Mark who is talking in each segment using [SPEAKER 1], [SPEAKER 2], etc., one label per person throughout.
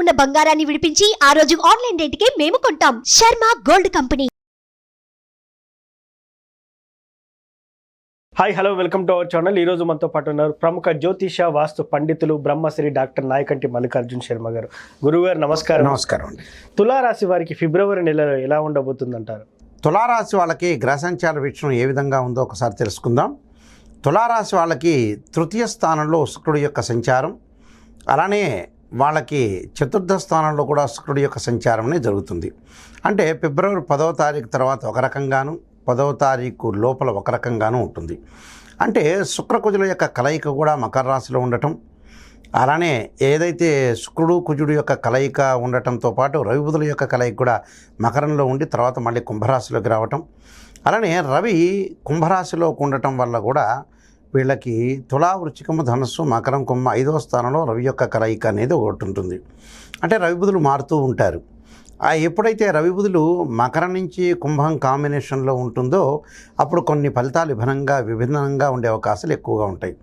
[SPEAKER 1] ఉన్న బంగారాన్ని విడిపించి ఆ రోజు ఆన్లైన్ రేటుకే మేము కొంటాం. Sharma gold company.
[SPEAKER 2] Hi hello welcome to our channel. ఈ రోజు మనతో పాటు ఉన్నారు ప్రముఖ జ్యోతిష వాస్తు పండితులు బ్రహ్మశ్రీ డాక్టర్ నాయకంటి మల్లికార్జున్ శర్మ గారు. గురువుగారు నమస్కారం.
[SPEAKER 3] నమస్కారం అండి.
[SPEAKER 2] తులారాశి వారికి ఫిబ్రవరి నెలలో ఎలా ఉండబోతుందంటారు?
[SPEAKER 3] తులారాశి వాళ్ళకి గ్రహ సంచార వీక్షణం ఏ విధంగా ఉందో ఒకసారి తెలుసుకుందాం. తులారాశి వాళ్ళకి తృతీయ స్థానంలో శుక్రుడి యొక్క సంచారం. అలానే వాళ్ళకి చతుర్థ స్థానంలో కూడా శుక్రుడి యొక్క సంచారం అనేది జరుగుతుంది. అంటే ఫిబ్రవరి పదవ తారీఖు తర్వాత ఒక రకంగాను పదవ తారీఖు లోపల ఒక రకంగాను ఉంటుంది. అంటే శుక్రకుజుల యొక్క కలయిక కూడా మకర రాశిలో ఉండటం అలానే ఏదైతే శుక్రుడు కుజుడు యొక్క కలయిక ఉండటంతో పాటు రవిబుధుల యొక్క కలయిక కూడా మకరంలో ఉండి తర్వాత మళ్ళీ కుంభరాశిలోకి రావటం అలానే రవి కుంభరాశిలోకి ఉండటం వల్ల కూడా వీళ్ళకి తులా వృచ్చికము ధనస్సు మకరం కుమ్మ ఐదవ స్థానంలో రవి యొక్క కలయిక అనేది ఒకటి ఉంటుంది. అంటే రవి బుధులు మారుతూ ఉంటారు. ఆ ఎప్పుడైతే రవి బుధులు మకరం నుంచి కుంభం కాంబినేషన్లో ఉంటుందో అప్పుడు కొన్ని ఫలితాలు విభిన్నంగా విభిన్నంగా ఉండే అవకాశాలు ఎక్కువగా ఉంటాయి.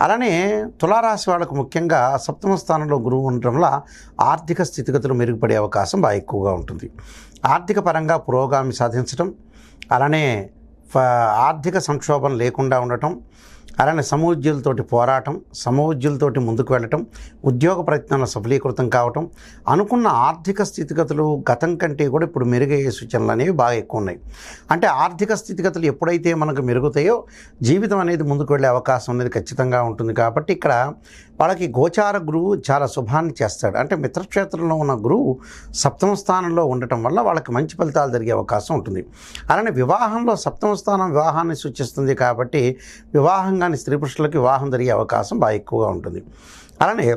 [SPEAKER 3] అలానే తులారాశి వాళ్ళకు ముఖ్యంగా సప్తమ స్థానంలో గురువు ఉండటం వల్ల ఆర్థిక స్థితిగతులు మెరుగుపడే అవకాశం బాగా ఎక్కువగా ఉంటుంది. ఆర్థిక పరంగా పురోగామి సాధించడం అలానే ఆర్థిక సంక్షోభం లేకుండా ఉండటం అలానే సమూజ్యులతోటి పోరాటం సమూజ్యులతోటి ముందుకు వెళ్ళటం ఉద్యోగ ప్రయత్నాలు సఫలీకృతం కావటం అనుకున్న ఆర్థిక స్థితిగతులు గతం కంటే కూడా ఇప్పుడు మెరుగయ్యే సూచనలు అనేవి బాగా ఎక్కువ ఉన్నాయి. అంటే ఆర్థిక స్థితిగతులు ఎప్పుడైతే మనకు మెరుగుతాయో జీవితం అనేది ముందుకు వెళ్ళే అవకాశం అనేది ఖచ్చితంగా ఉంటుంది కాబట్టి ఇక్కడ వాళ్ళకి గోచార గురువు చాలా శుభాన్ని చేస్తాడు. అంటే మిత్రక్షేత్రంలో ఉన్న గురువు సప్తమ స్థానంలో ఉండటం వల్ల వాళ్ళకి మంచి ఫలితాలు జరిగే అవకాశం ఉంటుంది. అలానే వివాహంలో సప్తమ స్థానం వివాహాన్ని సూచిస్తుంది కాబట్టి వివాహం కాని స్త్రీ పురుషులకు వివాహం జరిగే అవకాశం బాగా ఎక్కువగా ఉంటుంది. అలానే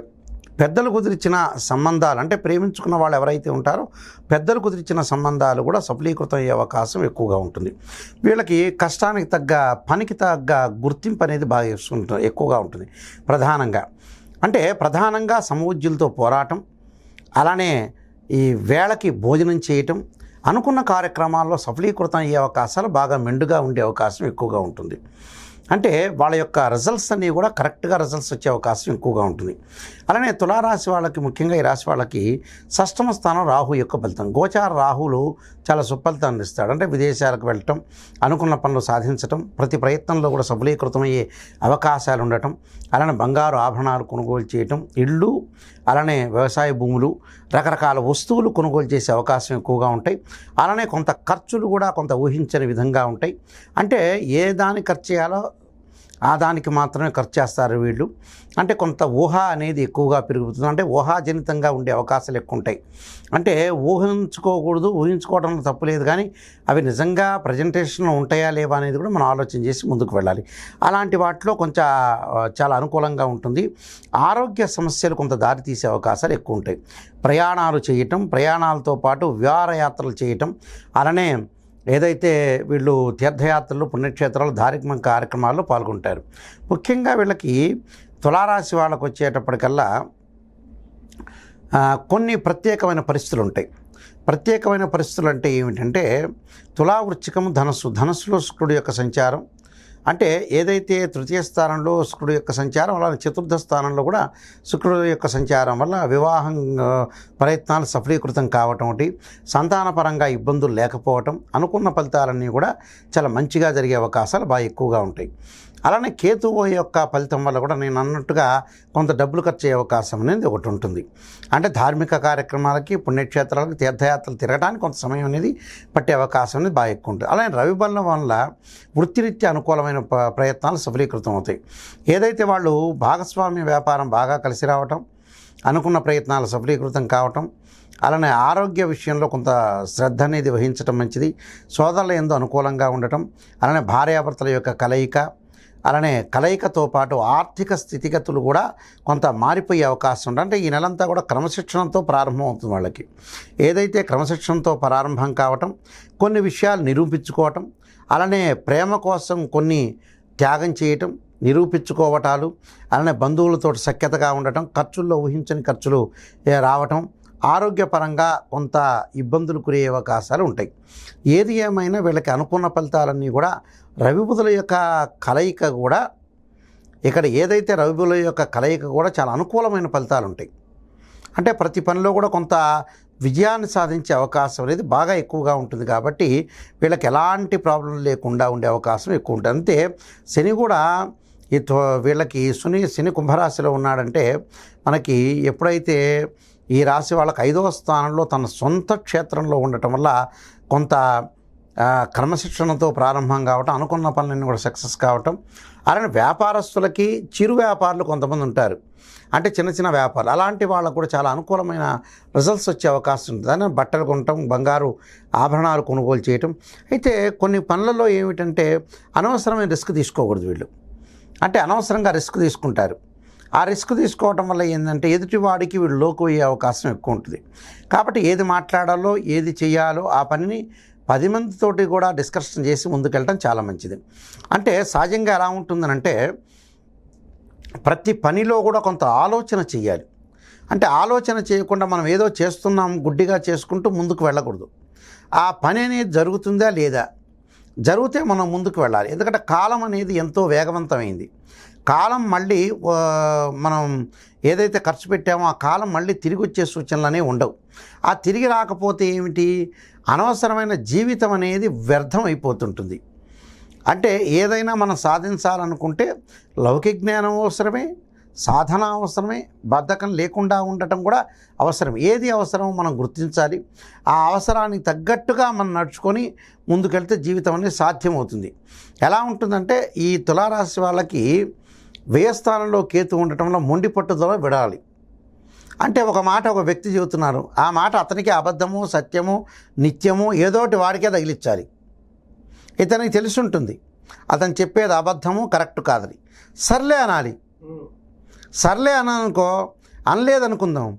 [SPEAKER 3] పెద్దలు కుదిరిచిన సంబంధాలు అంటే ప్రేమించుకున్న వాళ్ళు ఎవరైతే ఉంటారో పెద్దలు కుదిరిచిన సంబంధాలు కూడా సఫలీకృతం అయ్యే అవకాశం ఎక్కువగా ఉంటుంది. వీళ్ళకి కష్టానికి తగ్గ పనికి తగ్గ గుర్తింపు అనేది బాగా ఎక్కువగా ఉంటుంది. ప్రధానంగా అంటే ప్రధానంగా సమూజ్యులతో పోరాటం అలానే ఈ వేళకి భోజనం చేయటం అనుకున్న కార్యక్రమాల్లో సఫలీకృతం అయ్యే అవకాశాలు బాగా మెండుగా ఉండే అవకాశం ఎక్కువగా ఉంటుంది. అంటే వాళ్ళ యొక్క రిజల్ట్స్ అన్నీ కూడా కరెక్ట్గా రిజల్ట్స్ వచ్చే అవకాశం ఎక్కువగా ఉంటుంది. అలానే తులారాశి వాళ్ళకి ముఖ్యంగా ఈ రాశి వాళ్ళకి షష్టమ స్థానం రాహు యొక్క ఫలితం. గోచార రాహులు చాలా సుఫలితాన్ని ఇస్తాడు. అంటే విదేశాలకు వెళ్ళటం అనుకున్న పనులు సాధించటం ప్రతి ప్రయత్నంలో కూడా సఫలీకృతమయ్యే అవకాశాలు ఉండటం అలానే బంగారు ఆభరణాలు కొనుగోలు చేయటం ఇళ్ళు అలానే వ్యవసాయ భూములు రకరకాల వస్తువులు కొనుగోలు చేసే అవకాశం ఎక్కువగా ఉంటాయి. అలానే కొంత ఖర్చులు కూడా కొంత ఊహించని విధంగా ఉంటాయి. అంటే ఏ దాని ఖర్చు చేయాలో ఆ దానికి మాత్రమే ఖర్చు చేస్తారు వీళ్ళు. అంటే కొంత ఊహ అనేది ఎక్కువగా పెరుగుతుంది. అంటే ఊహాజనితంగా ఉండే అవకాశాలు ఎక్కువ ఉంటాయి అంటే ఊహించుకోకూడదు ఊహించుకోవడంలో తప్పు లేదు కానీ అవి నిజంగా ప్రజెంటేషన్లో ఉంటాయా లేవా అనేది కూడా మనం ఆలోచన చేసి ముందుకు వెళ్ళాలి. అలాంటి వాటిలో కొంచెం చాలా అనుకూలంగా ఉంటుంది. ఆరోగ్య సమస్యలు కొంత దారి తీసే అవకాశాలు ఎక్కువ ఉంటాయి ప్రయాణాలు చేయటం ప్రయాణాలతో పాటు విహారయాత్రలు చేయటం అలానే ఏదైతే వీళ్ళు తీర్థయాత్రలు పుణ్యక్షేత్రాలు ధార్మిక కార్యక్రమాల్లో పాల్గొంటారు. ముఖ్యంగా వీళ్ళకి తులారాశి వాళ్ళకు వచ్చేటప్పటికల్లా కొన్ని ప్రత్యేకమైన పరిస్థితులు ఉంటాయి. ప్రత్యేకమైన పరిస్థితులు అంటే ఏమిటంటే తులా వృచ్చికం ధనస్సు. ధనస్సులో శుక్రుడు యొక్క సంచారం అంటే ఏదైతే తృతీయ స్థానంలో శుక్రుడు యొక్క సంచారం అలానే చతుర్థ స్థానంలో కూడా శుక్రుడు యొక్క సంచారం వల్ల వివాహం ప్రయత్నాలు సఫలీకృతం కావటం ఒకటి సంతానపరంగా ఇబ్బందులు లేకపోవటం అనుకున్న ఫలితాలన్నీ కూడా చాలా మంచిగా జరిగే అవకాశాలు బాగా ఎక్కువగా ఉంటాయి. అలానే కేతువు యొక్క ఫలితం వల్ల కూడా నేను అన్నట్టుగా కొంత డబ్బులు ఖర్చు అయ్యే అవకాశం అనేది ఒకటి ఉంటుంది. అంటే ధార్మిక కార్యక్రమాలకి పుణ్యక్షేత్రాలకు తీర్థయాత్రలు తిరగడానికి కొంత సమయం అనేది పట్టే అవకాశం అనేది బాగా ఎక్కువ ఉంటుంది. అలానే రవి బలం వల్ల వృత్తిరీత్యా అనుకూలమైన ప్రయత్నాలు సఫలీకృతం అవుతాయి. ఏదైతే వాళ్ళు భాగస్వామ్య వ్యాపారం బాగా కలిసి రావటం అనుకున్న ప్రయత్నాలు సఫలీకృతం కావటం అలానే ఆరోగ్య విషయంలో కొంత శ్రద్ధ అనేది వహించడం మంచిది సోదరుల ఎందు అనుకూలంగా ఉండటం అలానే భార్యాభర్తల యొక్క కలయిక అలానే కలయికతో పాటు ఆర్థిక స్థితిగతులు కూడా కొంత మారిపోయే అవకాశం ఉంది. అంటే ఈ నెలంతా కూడా క్రమశిక్షణతో ప్రారంభం అవుతుంది వాళ్ళకి. ఏదైతే క్రమశిక్షణతో ప్రారంభం కావటం కొన్ని విషయాలు నిరూపించుకోవటం అలానే ప్రేమ కోసం కొన్ని త్యాగం చేయటం నిరూపించుకోవటాలు అలానే బంధువులతో సఖ్యతగా ఉండటం ఖర్చుల్లో ఊహించని ఖర్చులు రావటం ఆరోగ్యపరంగా కొంత ఇబ్బందులు కురే అవకాశాలు ఉంటాయి. ఏది ఏమైనా వీళ్ళకి అనుకున్న ఫలితాలన్నీ కూడా రవిబుధుల యొక్క కలయిక కూడా ఇక్కడ ఏదైతే రవిబుధుల యొక్క కలయిక కూడా చాలా అనుకూలమైన ఫలితాలు ఉంటాయి. అంటే ప్రతి పనిలో కూడా కొంత విజయాన్ని సాధించే అవకాశం అనేది బాగా ఎక్కువగా ఉంటుంది కాబట్టి వీళ్ళకి ఎలాంటి ప్రాబ్లం లేకుండా ఉండే అవకాశం ఎక్కువ ఉంటుంది. అంతే శని కూడా ఈ వీళ్ళకి శని శని కుంభరాశిలో ఉన్నాడంటే మనకి ఎప్పుడైతే ఈ రాశి వాళ్ళకి ఐదవ స్థానంలో తన సొంత క్షేత్రంలో ఉండటం వల్ల కొంత క్రమశిక్షణతో ప్రారంభం కావటం అనుకున్న పనులన్నీ కూడా సక్సెస్ కావటం. అలానే వ్యాపారస్తులకి చిరు వ్యాపారులు కొంతమంది ఉంటారు. అంటే చిన్న చిన్న వ్యాపారాలు. అలాంటి వాళ్ళకు కూడా చాలా అనుకూలమైన రిజల్ట్స్ వచ్చే అవకాశం ఉంటుంది అని బట్టలు కొనటం బంగారు ఆభరణాలు కొనుగోలు చేయటం. అయితే కొన్ని పనులలో ఏమిటంటే అనవసరమైన రిస్క్ తీసుకోకూడదు వీళ్ళు. అంటే అనవసరంగా రిస్క్ తీసుకుంటారు. ఆ రిస్క్ తీసుకోవటం వల్ల ఏంటంటే ఎదుటివాడికి వీడు లోకు అయ్యే అవకాశం ఎక్కువ ఉంటుంది కాబట్టి ఏది మాట్లాడాలో ఏది చేయాలో ఆ పనిని పది మందితోటి కూడా డిస్కషన్ చేసి ముందుకెళ్ళటం చాలా మంచిది. అంటే సహజంగా ఎలా ఉంటుందనంటే ప్రతి పనిలో కూడా కొంత ఆలోచన చేయాలి అంటే ఆలోచన చేయకుండా మనం ఏదో చేస్తున్నాం గుడ్డిగా చేసుకుంటూ ముందుకు వెళ్ళకూడదు. ఆ పని అనేది జరుగుతుందా లేదా? జరిగితే మనం ముందుకు వెళ్ళాలి. ఎందుకంటే కాలం అనేది ఎంతో వేగవంతమైంది. కాలం మళ్ళీ మనం ఏదైతే ఖర్చు పెట్టామో ఆ కాలం మళ్ళీ తిరిగి వచ్చే సూచనలు అనేవి ఉండవు. ఆ తిరిగి రాకపోతే ఏమిటి? అనవసరమైన జీవితం అనేది వ్యర్థం అయిపోతుంటుంది. అంటే ఏదైనా మనం సాధించాలనుకుంటే లౌకిక జ్ఞానం అవసరమే సాధన అవసరమే బద్ధకం లేకుండా ఉండటం కూడా అవసరం. ఏది అవసరమో మనం గుర్తించాలి. ఆ అవసరానికి తగ్గట్టుగా మనం నడుచుకొని ముందుకెళ్తే జీవితం అనేది సాధ్యమవుతుంది. ఎలా ఉంటుందంటే ఈ తులారాశి వాళ్ళకి వ్యయస్థానంలో కేతు ఉండటంలో మొండి పట్టుదల విడాలి. అంటే ఒక మాట ఒక వ్యక్తి చెబుతున్నారు ఆ మాట అతనికి అబద్ధము సత్యము నిత్యము ఏదోటి వాడికే తగిలిచ్చాలి. ఇతనికి తెలిసి ఉంటుంది అతను చెప్పేది అబద్ధము కరెక్ట్ కాదని. సర్లే అనాలి. సర్లే అననుకో అనలేదనుకుందాం.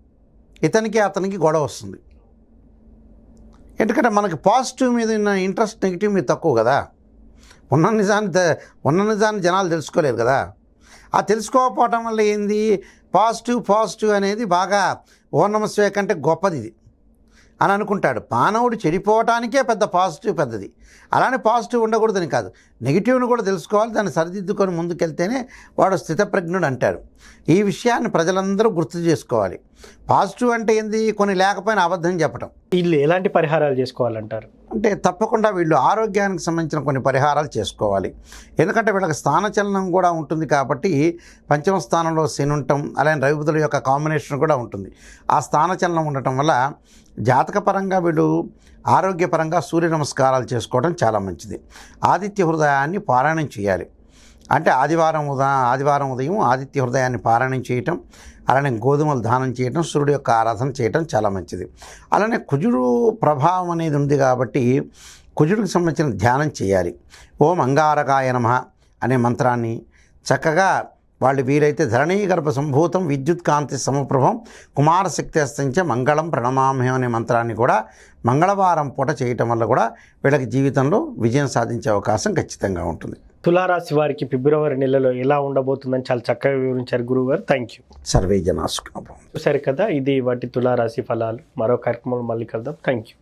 [SPEAKER 3] ఇతనికి అతనికి గొడవ వస్తుంది. ఎందుకంటే మనకి పాజిటివ్ మీద ఉన్న ఇంట్రెస్ట్ నెగిటివ్ మీద తక్కువ కదా. ఉన్న నిజాన్ని ఉన్న నిజాన్ని జనాలు తెలుసుకోలేరు కదా. ఆ తెలుసుకోకపోవటం వల్ల ఏంది? పాజిటివ్ పాజిటివ్ అనేది బాగా ఓర్ణమస్వే కంటే గొప్పది ఇది. అని అనుకుంటాడు. మానవుడు చెడిపోవటానికే పెద్ద పాజిటివ్ పెద్దది. అలానే పాజిటివ్ ఉండకూడదని కాదు. నెగిటివ్ను కూడా తెలుసుకోవాలి. దాన్ని సరిదిద్దుకొని ముందుకెళ్తేనే వాడు స్థితప్రజ్ఞుడు అంటారు ఈ విషయాన్ని ప్రజలందరూ గుర్తు చేసుకోవాలి. పాజిటివ్ అంటే ఏంది? కొన్ని లేకపోయినా అబద్ధం చెప్పటం.
[SPEAKER 2] వీళ్ళు ఎలాంటి పరిహారాలు చేసుకోవాలంటారు?
[SPEAKER 3] అంటే తప్పకుండా వీళ్ళు ఆరోగ్యానికి సంబంధించిన కొన్ని పరిహారాలు చేసుకోవాలి. ఎందుకంటే వీళ్ళకి స్థానచలనం కూడా ఉంటుంది కాబట్టి పంచమ స్థానంలో శని ఉండటం అలానే రవిబుధుల యొక్క కాంబినేషన్ కూడా ఉంటుంది. ఆ స్థానచలనం ఉండటం వల్ల జాతకపరంగా వీళ్ళు ఆరోగ్యపరంగా సూర్య నమస్కారాలు చేసుకోవడం చాలా మంచిది. ఆదిత్య హృదయాన్ని పారాయణం చేయాలి. అంటే ఆదివారం ఉదయం ఆదివారం ఉదయం ఆదిత్య హృదయాన్ని పారాయణం చేయటం అలానే గోధుమలు దానం చేయటం సూర్యుడు యొక్క ఆరాధన చేయటం చాలా మంచిది. అలానే కుజుడు ప్రభావం అనేది ఉంది కాబట్టి కుజుడికి సంబంధించిన ధ్యానం చేయాలి. ఓం అంగారకాయ నమ అనే మంత్రాన్ని చక్కగా వాళ్ళు వీలైతే ధరణీ గర్భ సంభూతం విద్యుత్ కాంతి సమప్రభం కుమారశక్తి అస్తించే మంగళం ప్రణమామ్యం అనే మంత్రాన్ని కూడా మంగళవారం పూట చేయటం వల్ల కూడా వీళ్ళకి జీవితంలో విజయం సాధించే అవకాశం ఖచ్చితంగా ఉంటుంది.
[SPEAKER 2] తులారాశి వారికి ఫిబ్రవరి నెలలో ఎలా ఉండబోతుందని చాలా చక్కగా వివరించారు గురువు గారు థ్యాంక్ యూ
[SPEAKER 3] సర్వే జనాసుకున్నాం
[SPEAKER 2] చూసారు కదా ఇది వాటి తులారాశి ఫలాలు. మరో కార్యక్రమంలో మళ్ళీ కలుద్దాం. Thank you